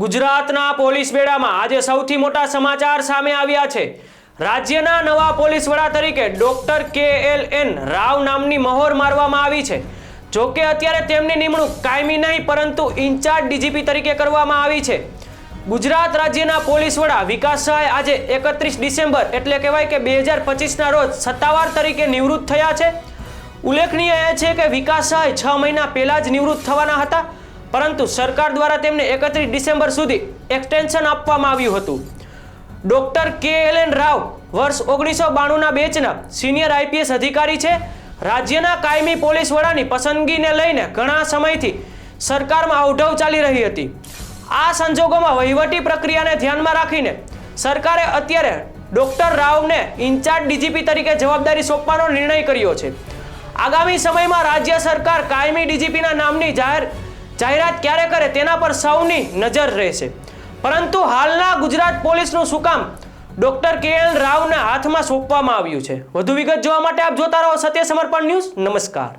ગુજરાતના પોલીસ બેડામાં આજે સૌથી મોટા સમાચાર સામે આવ્યા છે. રાજ્યના નવા પોલીસ વડા તરીકે ડોક્ટર કે એલ એન રાવ નામની મહોર મારવામાં આવી છે. જોકે અત્યારે તેમની નિમણૂક કાયમી નહીં, પરંતુ ઇન્ચાર્જ ડીજીપી તરીકે કરવામાં આવી છે. ગુજરાત રાજ્યના પોલીસ વડા વિકાસ સહાય આજે એકત્રીસ ડિસેમ્બર એટલે કહેવાય કે બે હજાર પચીસના રોજ સત્તાવાર તરીકે નિવૃત્ત થયા છે. ઉલ્લેખનીય એ છે કે વિકાસ સહાય છ મહિના પહેલાં જ નિવૃત્ત થવાના હતા. પરંતુ સરકાર દ્વારા તેમને એકત્રીસ ડિસેમ્બર સુધી એક્સટેન્શન આપવામાં આવ્યું હતું. ડોક્ટર કે એલ એન રાવ વર્ષ ઓગણીસો બાણુંના બેચના સિનિયર આઈપીએસ અધિકારી છે. રાજ્યના કાયમી પોલીસ વડાની પસંદગીને લઈને ઘણા સમયથી સરકારમાં અવઢવ ચાલી રહી હતી. આ સંજોગોમાં વહીવટી પ્રક્રિયાને ધ્યાનમાં રાખીને સરકારે અત્યારે ડોક્ટર રાવને ઇન્ચાર્જ ડીજીપી તરીકે જવાબદારી સોંપવાનો નિર્ણય કર્યો છે. આગામી સમયમાં રાજ્ય સરકાર કાયમી ડીજીપીના નામની જાહેર જાહેરાત ક્યારે કરે તેના પર સૌની નજર રહેશે. પરંતુ હાલના ગુજરાત પોલીસનું શું કામ? ડોક્ટર કે એલ રાવના હાથમાં સોંપવામાં આવ્યું છે. વધુ વિગત જોવા માટે આપ જોતા રહો સત્ય સમર્પણ ન્યૂઝ. નમસ્કાર.